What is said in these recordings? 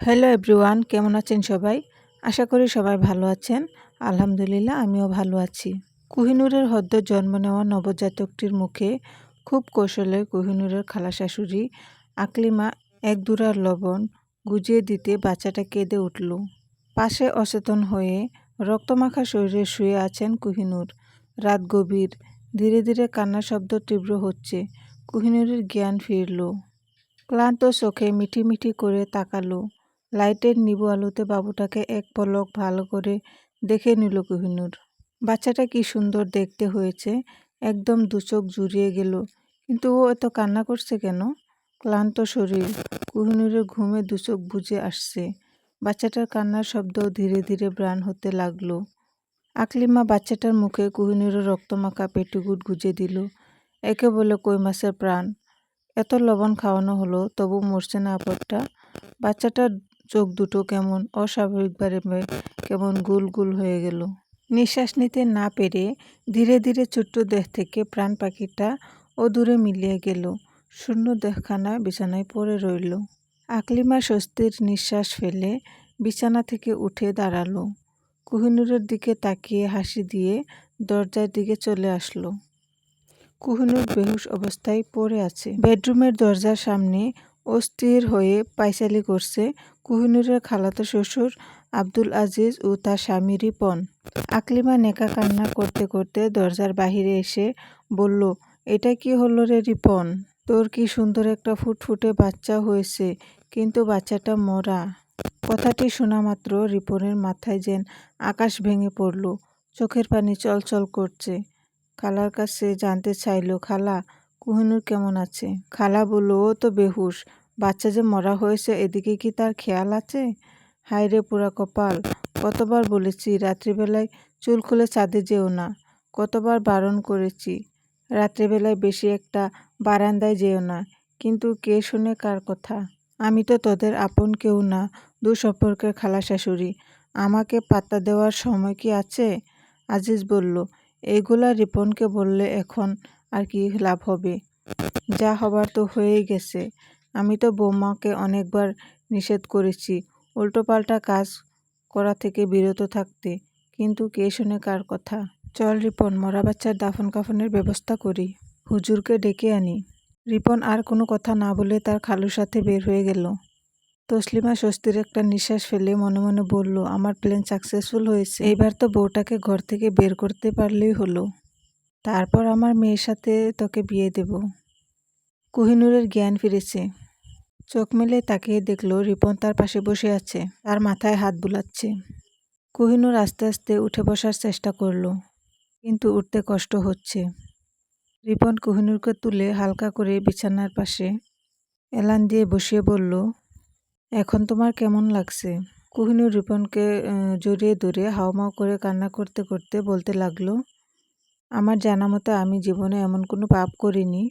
Hello everyone কেমন আছেন সবাই? আশা করি সবাই ভালো আছেন। আলহামদুলিল্লাহ, আমিও ভালো আছি। কুহিনুরের হদ্দ জন্ম নেওয়া নবজাতকটির মুখে খুব কৌশলে কুহিনুরের খালা শাশুড়ি আকলিমা এক দুরার লবণ গুজিয়ে দিতে বাচ্চাটা কেঁদে উঠল। পাশে অচেতন হয়ে রক্তমাখা শরীরে শুয়ে আছেন কুহিনুর। রাত গভীর, ধীরে ধীরে কান্নার শব্দ তীব্র হচ্ছে। কুহিনুরের জ্ঞান ফিরল। ক্লান্ত চোখে মিঠি মিঠি করে তাকালো। লাইটের নিবু আলোতে বাবুটাকে এক পলক ভালো করে দেখে নিল কোহিনুর। বাচ্চাটা কি সুন্দর দেখতে হয়েছে, একদম দুচোখ জুড়িয়ে গেল। কিন্তু ও এত কান্না করছে কেন? ক্লান্ত শরীর, কোহিনুরের ঘুমে দুচোখ বুঝে আসছে। বাচ্চাটার কান্নার শব্দ ধীরে ধীরে ব্রাণ হতে লাগল। আকলিমা বাচ্চাটার মুখে কোহিনুরের রক্তমাখা পেটুগুট গুজে দিল। একে বলে, কই মাছের প্রাণ? এত লবণ খাওয়ানো হলো, তবু মরছে না আপদটা? বাচ্চাটার চোখ দুটো কেমন অস্বাভাবিকভাবে কেমন গুল গুল হয়ে গেল। নিঃশ্বাস নিতে না পেরে ধীরে ধীরে ছোট্ট দেহ থেকে প্রাণ পাখিটা ও দূরে মিলিয়ে গেল। শূন্য দেহখানা বিছানায় পড়ে রইল। আকলিমা স্বস্তির নিঃশ্বাস ফেলে বিছানা থেকে উঠে দাঁড়াল। কুহিনুরের দিকে তাকিয়ে হাসি দিয়ে দরজার দিকে চলে আসলো। কুহিনুর বেহুশ অবস্থায় পড়ে আছে। বেডরুমের দরজার সামনে অস্থির হয়ে পায়চালি করছে কুহিনুরের খালাতো শ্বশুর আব্দুল আজিজ ও তার স্বামী রিপন আকলিমা নেকা কান্না করতে করতে দরজার বাহিরে এসে বলল, এটা কি হলো রে রিপন? তোর কি সুন্দর একটা ফুটফুটে বাচ্চা হয়েছে, কিন্তু বাচ্চাটা মরা। কথাটি শোনা মাত্র রিপনের মাথায় যেন আকাশ ভেঙে পড়ল, চোখের পানি চলচল করছে। খালার কাছে জানতে চাইল, খালা, কুহিনুর কেমন আছে? খালা বলল, ও তো বেহুশ বাচ্চা যে মরা হয়েছে, এদিকে কি তার খেয়াল আছে? হায় রে পুরা কপাল, কতবার বলেছি রাত্রিবেলায় চুল খুলে ছাদে যেও না, কতবার বারণ করেছি, রাত্রিবেলায় বেশি একটা বারান্দায় যেও না, কিন্তু কে শুনে কার কথা? আমি তো তোদের আপন কেউ না দু সম্পর্কের খালা শাশুড়ি, আমাকে পাত্তা দেওয়ার সময় কি আছে? আজিজ বলল, এগুলা রিপনকে বললে এখন আর কি লাভ হবে? যা হবার তো হয়েই গেছে আমি তো বৌমাকে অনেকবার নিষেধ করেছি। উল্টোপাল্টা কাজ করা থেকে বিরত থাকতে। কিন্তু কে শুনে কার কথা? চল রিপন, মরা বাচ্চার দাফন কাফনের ব্যবস্থা করি। হুজুরকে ডেকে আনি। রিপন আর কোনো কথা না বলে তার খালুর সাথে বের হয়ে গেল। তসলিমা স্বস্তির একটা নিঃশ্বাস ফেলে মনে মনে বলল, আমার প্ল্যান সাকসেসফুল হয়েছে। এইবার তো বউটাকে ঘর থেকে বের করতে পারলেই হলো। তারপর আমার মেয়ের সাথে তোকে বিয়ে দেব। কোহিনুরের জ্ঞান ফিরেছে। চোখ মেলে তাকিয়ে দেখল রিপন তার পাশে বসে আছে, তার মাথায় হাত বুলাচ্ছে। কোহিনুর আস্তে আস্তে উঠে বসার চেষ্টা করল, কিন্তু উঠতে কষ্ট হচ্ছে। রিপন কোহিনুরকে তুলে হালকা করে বিছানার পাশে এলান দিয়ে বসিয়ে বলল, এখন তোমার কেমন লাগছে? কোহিনুর রিপনকে জড়িয়ে ধরে হাওমাও করে কান্না করতে করতে বলতে লাগল, আমার জানা মতো আমি জীবনে এমন কোনো পাপ করিনি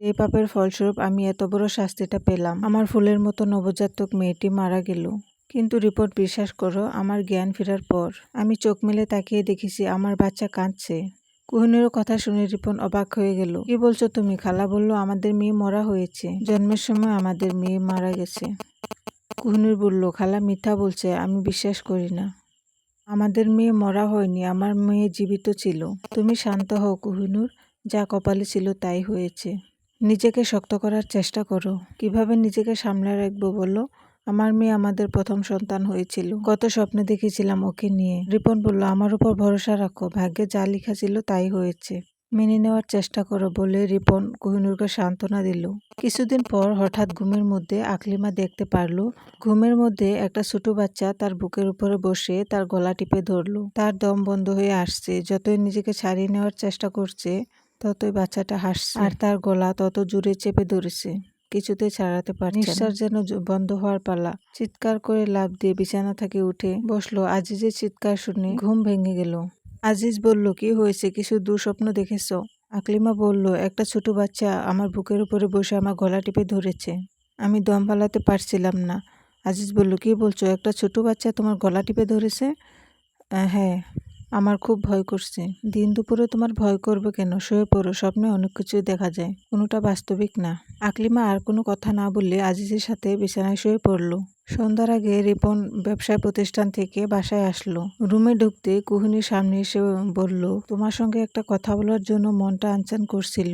এই পাপের ফলস্বরূপ আমি এত বড় শাস্তিটা পেলাম। আমার ফুলের মতো নবজাতক মেয়েটি মারা গেল। কিন্তু রিপোর্ট বিশ্বাস করো, আমার জ্ঞান ফেরার পর আমি চোখ মেলে তাকিয়ে দেখেছি আমার বাচ্চা কাঁদছে। কুহিনুর কথা শুনে রিপন অবাক হয়ে গেল। কি বলছো তুমি? খালা বলল, আমাদের মেয়ে মরা হয়েছে। জন্মের সময় আমাদের মেয়ে মারা গেছে। কুহিনুর বলল, খালা, মিথ্যা বলছে, আমি বিশ্বাস করি না। আমাদের মেয়ে মরা হয়নি, আমার মেয়ে জীবিত ছিল। তুমি শান্ত হও কুহিনুর, যা কপালে ছিল তাই হয়েছে। নিজেকে শক্ত করার চেষ্টা করো। কীভাবে নিজেকে সামলে রাখব বলো? আমার মেয়ে আমাদের প্রথম সন্তান হয়েছিল। কত স্বপ্নে দেখেছিলাম ওকে নিয়ে। রিপন বলল, আমার উপর ভরসা রাখো। ভাগ্যে যা লেখা ছিল তাই হয়েছে। মেনে নেওয়ার চেষ্টা করো বলে রিপন কোহিনুরকে সান্ত্বনা দিল। কিছুদিন পর হঠাৎ ঘুমের মধ্যে আকলিমা দেখতে পারল। ঘুমের মধ্যে একটা ছোট বাচ্চা তার বুকের উপরে বসে তার গলা টিপে ধরল। তার দম বন্ধ হয়ে আসছে। যতই নিজেকে ছাড়িয়ে নেওয়ার চেষ্টা করছে ততই বাচ্চাটা হাসছে। আর তার গলা তত জুড়ে চেপে ধরেছে কিছুতে ছাড়াতে পারছে নিঃশ্বাস যেন বন্ধ হওয়ার পালা। চিৎকার করে লাভ দিয়ে বিছানা থেকে উঠে বসল আজিজের চিৎকার শুনে। ঘুম ভেঙে গেল। আজিজ বলল কি হয়েছে? কিছু দুঃস্বপ্ন দেখেছ? আকলিমা বলল একটা ছোট বাচ্চা আমার বুকের উপরে বসে আমার গলা টিপে ধরেছে। আমি দম পালাতে পারছিলাম না। আজিজ বলল কি বলছো? একটা ছোট বাচ্চা তোমার গলা টিপে ধরেছে? হ্যাঁ। আমার খুব ভয় করছে। দিন দুপুরে তোমার ভয় করবে কেন? শুয়ে পড়ো, স্বপ্নে অনেক কিছুই দেখা যায়। কোনোটা বাস্তবিক না। আকলিমা আর কোনো কথা না বললে আজিজের সাথে বিছানায় শুয়ে পড়ল। সন্ধ্যার আগে রিপন ব্যবসায় প্রতিষ্ঠান থেকে বাসায় আসলো। রুমে ঢুকতে কুহুনির সামনে এসে বলল, তোমার সঙ্গে একটা কথা বলার জন্য মনটা আনচান করছিল।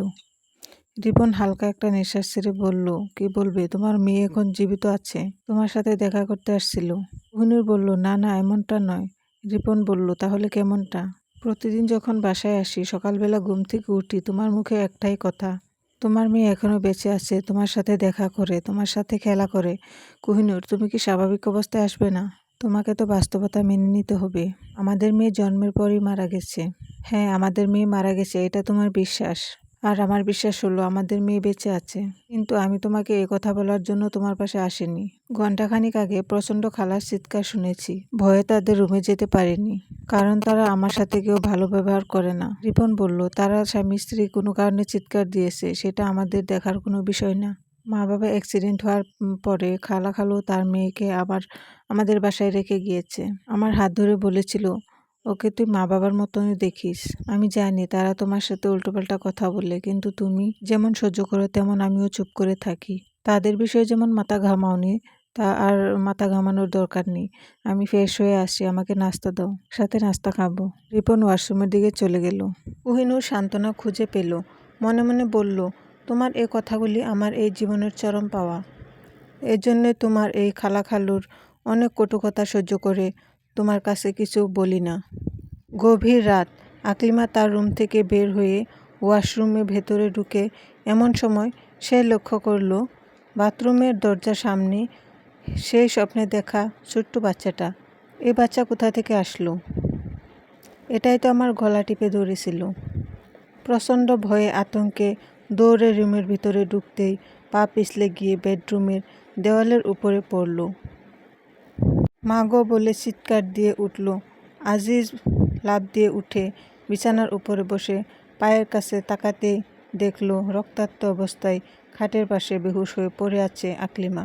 রিপন হালকা একটা নিঃশ্বাস ছেড়ে বলল, কি বলবে? তোমার মেয়ে এখন জীবিত আছে। তোমার সাথে দেখা করতে আসছিল। কুহুনির বলল, না না, এমনটা নয়। রিপন বলল, তাহলে কেমনটা? প্রতিদিন যখন বাসায় আসি, সকালবেলা ঘুম থেকে উঠি, তোমার মুখে একটাই কথা। তোমার মেয়ে এখনও বেঁচে আছে, তোমার সাথে দেখা করে, তোমার সাথে খেলা করে। কোহিনুর, তুমি কি স্বাভাবিক অবস্থায় আসবে না? তোমাকে তো বাস্তবতা মেনে নিতে হবে। আমাদের মেয়ে জন্মের পরই মারা গেছে। হ্যাঁ আমাদের মেয়ে মারা গেছে, এটা তোমার বিশ্বাস। আর আমার বিশ্বাস হলো আমাদের মেয়ে বেঁচে আছে। কিন্তু আমি তোমাকে এ কথা বলার জন্য তোমার পাশে আসিনি। ঘণ্টাখানিক আগে প্রচণ্ড খালার চিৎকার শুনেছি। ভয়ে তাদের রুমে যেতে পারিনি। কারণ তারা আমার সাথে কেউ ভালো ব্যবহার করে না। রিপন বলল, তারা স্বামী স্ত্রী কোনো কারণে চিৎকার দিয়েছে, সেটা আমাদের দেখার কোনো বিষয় না। মা বাবা অ্যাক্সিডেন্ট হওয়ার পরে খালা খালু তার মেয়েকে আবার আমাদের বাসায় রেখে গিয়েছে। আমার হাত ধরে বলেছিল ওকে তুই মা বাবার মতনই দেখিস। আমি জানি তারা তোমার সাথে উল্টোপাল্টা কথা বলে, কিন্তু তুমি যেমন সহ্য করো তেমন আমিও চুপ করে থাকি। তাদের বিষয়ে যেমন মাথা ঘামাওনি, তা আর মাথা ঘামানোর দরকার নেই। আমি ফ্রেশ হয়ে আসি আমাকে নাস্তা দাও। সাথে নাস্তা খাব। রিপন ওয়াশরুমের দিকে চলে গেল। কোহিনুর সান্ত্বনা খুঁজে পেল। মনে মনে বলল, তোমার এই কথাগুলি আমার এই জীবনের চরম পাওয়া। এজন্য তোমার এই খালা খালুর অনেক কটু কথা সহ্য করে তোমার কাছে কিছু বলি না। গভীর রাত, আকলিমা তার রুম থেকে বের হয়ে ওয়াশরুমে ভেতরে ঢুকে এমন সময় সে লক্ষ্য করল, বাথরুমের দরজার সামনে সেই স্বপ্নে দেখা ছোট্ট বাচ্চাটা। এই বাচ্চা কোথা থেকে আসলো? এটাই তো আমার গলা টিপে ধরেছিল। প্রচণ্ড ভয়ে আতঙ্কে দৌড়ে রুমের ভিতরে ঢুকতেই পা পিছলে গিয়ে বেডরুমের দেওয়ালের উপরে পড়ল। মা গো বলে চিৎকার দিয়ে উঠল। আজিজ লাভ দিয়ে উঠে বিছানার উপরে বসে পায়ের কাছে তাকাতেই দেখল রক্তাক্ত অবস্থায় খাটের পাশে বেহুশ হয়ে পড়ে আছে আকলিমা।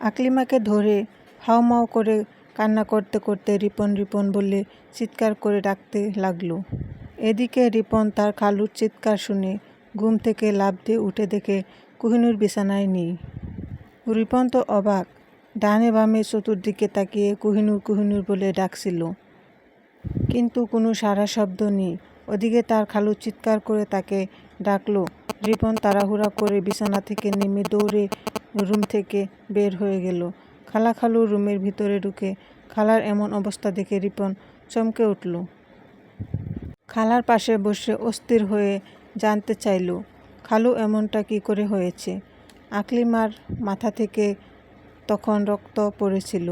আকলিমাকে ধরে হাওমাও করে কান্না করতে করতে রিপন রিপন বলে চিৎকার করে ডাকতে লাগল। এদিকে রিপন তার খালুর চিৎকার শুনে ঘুম থেকে লাভ দিয়ে উঠে দেখে কুহিনুর বিছানায় নেই। রিপন তো অবাক ডানে বামে চতুর্দিকে তাকিয়ে কুহিনুর কুহিনুর বলে ডাকছিল। কিন্তু কোনো সারা শব্দ নেই। ওদিকে তার খালু চিৎকার করে তাকে ডাকলো। রিপন তাড়াহুড়া করে বিছানা থেকে নেমে দৌড়ে রুম থেকে বের হয়ে গেল। খালা খালু রুমের ভিতরে ঢুকে খালার এমন অবস্থা দেখে রিপন চমকে উঠল। খালার পাশে বসে অস্থির হয়ে জানতে চাইল, খালু এমনটা কি করে হয়েছে? আকলিমার মাথা থেকে তখন রক্ত পড়েছিল।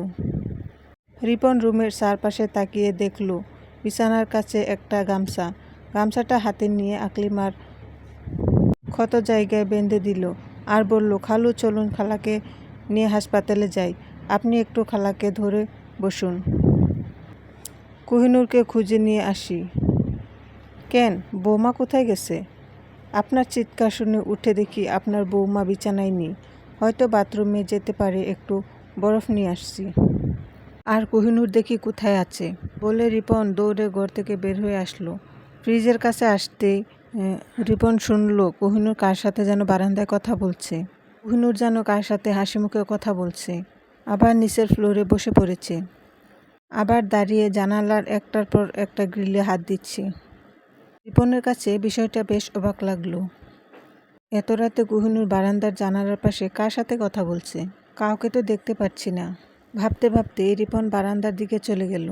রিপন রুমের চারপাশে তাকিয়ে দেখল, বিছানার কাছে একটা গামছা। গামছাটা হাতে নিয়ে আকলিমার ক্ষত জায়গায় বেঁধে দিল আর বলল, খালু, চলুন খালাকে নিয়ে হাসপাতালে যাই। আপনি একটু খালাকে ধরে বসুন। কোহিনুরকে খুঁজে নিয়ে আসি। কেন, বৌমা কোথায় গেছে? আপনার চিৎকার শুনে উঠে দেখি আপনার বৌমা বিছানায় নেই। হয়তো বাথরুমে যেতে পারে, একটু বরফ নিয়ে আসছি। আর কোহিনুর দেখি কোথায় আছে? বলে রিপন দৌড়ে ঘর থেকে বের হয়ে আসলো। ফ্রিজের কাছে আসতে রিপন শুনল কোহিনুর কার সাথে যেন বারান্দায় কথা বলছে। কোহিনুর যেন কার সাথে হাসি মুখে কথা বলছে। আবার নিচের ফ্লোরে বসে পড়েছে। আবার দাঁড়িয়ে জানালার একটার পর একটা গ্রিলে হাত দিচ্ছে। রিপনের কাছে বিষয়টা বেশ অবাক লাগল। এত রাতে কোহিনুর বারান্দার জানালার পাশে কার সাথে কথা বলছে? কাউকে তো দেখতে পাচ্ছি না। ভাবতে ভাবতে রিপন বারান্দার দিকে চলে গেল।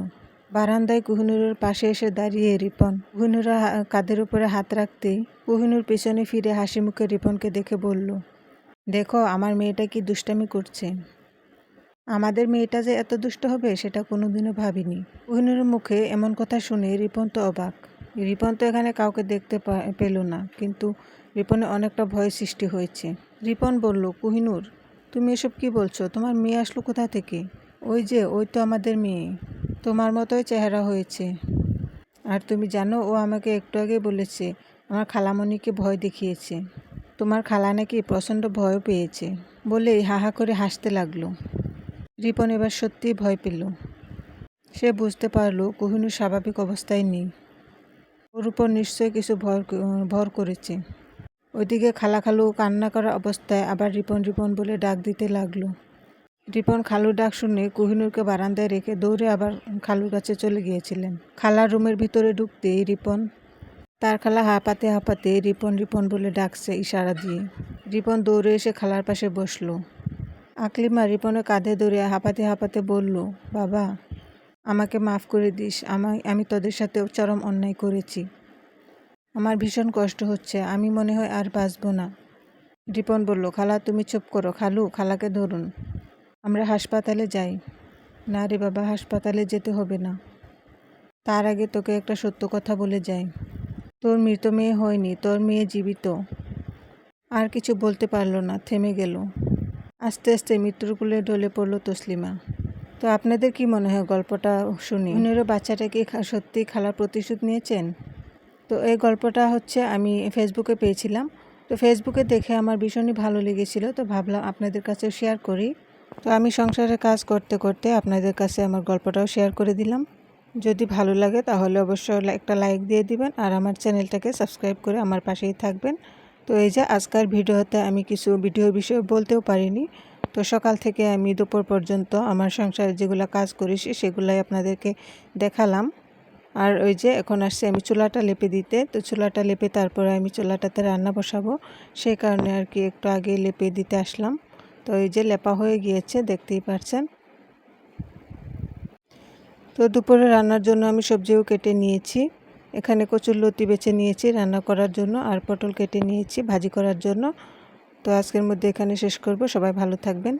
বারান্দায় কুহিনুরের পাশে এসে দাঁড়িয়ে রিপন। কুহিনুরা কাদের উপরে হাত রাখতেই কুহিনুর পিছনে ফিরে হাসি মুখে রিপনকে দেখে বলল, দেখো, আমার মেয়েটা কি দুষ্টামি করছে? আমাদের মেয়েটা যে এত দুষ্ট হবে, সেটা কোনোদিনও ভাবিনি। কুহিনুরের মুখে এমন কথা শুনে রিপন তো অবাক। রিপন তো এখানে কাউকে দেখতে পেল না। কিন্তু রিপনে অনেকটা ভয় সৃষ্টি হয়েছে। রিপন বলল, কুহিনুর, তুমি এসব কি বলছো? তোমার মেয়ে আসলো কোথা থেকে? ওই যে, ওই তো আমাদের মেয়ে। তোমার মতোই চেহারা হয়েছে। আর তুমি জানো, ও আমাকে একটু আগে বলেছে, আমার খালামণিকে ভয় দেখিয়েছে। তোমার খালা নাকি প্রচণ্ড ভয় পেয়েছে। বলেই হাহা করে হাসতে লাগল। রিপন এবার সত্যিই ভয় পেল। সে বুঝতে পারল, কোহিনুর স্বাভাবিক অবস্থায় নেই। ওর উপর নিশ্চয়ই কিছু ভর ভর করেছে। ওইদিকে খালা খালু কান্না করা অবস্থায় আবার রিপন রিপন বলে ডাক দিতে লাগল। রিপন খালুর ডাক শুনে কোহিনুরকে বারান্দায় রেখে দৌড়ে আবার খালুর কাছে চলে গিয়েছিলেন। খালার রুমের ভিতরে ঢুকতেই রিপন, তার খালা হাঁপাতে হাঁপাতে রিপন রিপন বলে ডাকছে ইশারা দিয়ে। রিপন দৌড়ে এসে খালার পাশে বসল। আকলিমা রিপনের কাঁধে ধরে হাঁপাতে হাঁপাতে বলল, বাবা, আমাকে মাফ করে দিস, আমায়, আমি তোদের সাথে চরম অন্যায় করেছি। আমার ভীষণ কষ্ট হচ্ছে। আমি মনে হয় আর বাঁচব না। রিপন বলল, খালা, তুমি চুপ করো। খালু, খালাকে ধরুন। আমরা হাসপাতালে যাই। না রে বাবা, হাসপাতালে যেতে হবে না। তার আগে তোকে একটা সত্য কথা বলে যাই। তোর মৃত মেয়ে হয়নি, তোর মেয়ে জীবিত। আর কিছু বলতে পারল না, থেমে গেল। আস্তে আস্তে মৃত্যুর কুলে ঢলে পড়ল তসলিমা। তো আপনাদের কি মনে হয় গল্পটা শুনি? উনিরও বাচ্চাটা কি খা- সত্যি খালার প্রতিশোধ নিয়েছেন? তো এই গল্পটা হচ্ছে আমি ফেসবুকে পেয়েছিলাম। তো ফেসবুকে দেখে আমার ভীষণই ভালো লেগেছিল। তো ভাবলাম আপনাদের কাছেও শেয়ার করি। তো আমি সংসারে কাজ করতে করতে আপনাদের কাছে আমার গল্পটাও শেয়ার করে দিলাম। যদি ভালো লাগে তাহলে অবশ্যই একটা লাইক দিয়ে দিবেন আর আমার চ্যানেলটাকে সাবস্ক্রাইব করে আমার পাশেই থাকবেন। তো এই যে আজকের ভিডিওতে আমি কিছু ভিডিওর বিষয়ে বলতেও পারিনি। তো সকাল থেকে আমি দুপুর পর্যন্ত আমার সংসারে যেগুলো কাজ করেছি সেগুলাই আপনাদেরকে দেখালাম। আর ওই যে এখন আসছে আমি চুলাটা লেপে দিতে। তো চুলাটা লেপে তারপরে আমি চুলাটাতে রান্না বসাবো। সেই কারণে আর কি একটু আগে লেপে দিতে আসলাম। তো এই যে লেপা হয়ে গিয়েছে, দেখতেই পাচ্ছেন তো দুপুরে রান্নার জন্য আমি সবজিও কেটে নিয়েছি। এখানে কচুর লতি বেছে নিয়েছি রান্না করার জন্য আর পটল কেটে নিয়েছি ভাজি করার জন্য। তো আজকের মধ্যে এখানে শেষ করব। সবাই ভালো থাকবেন।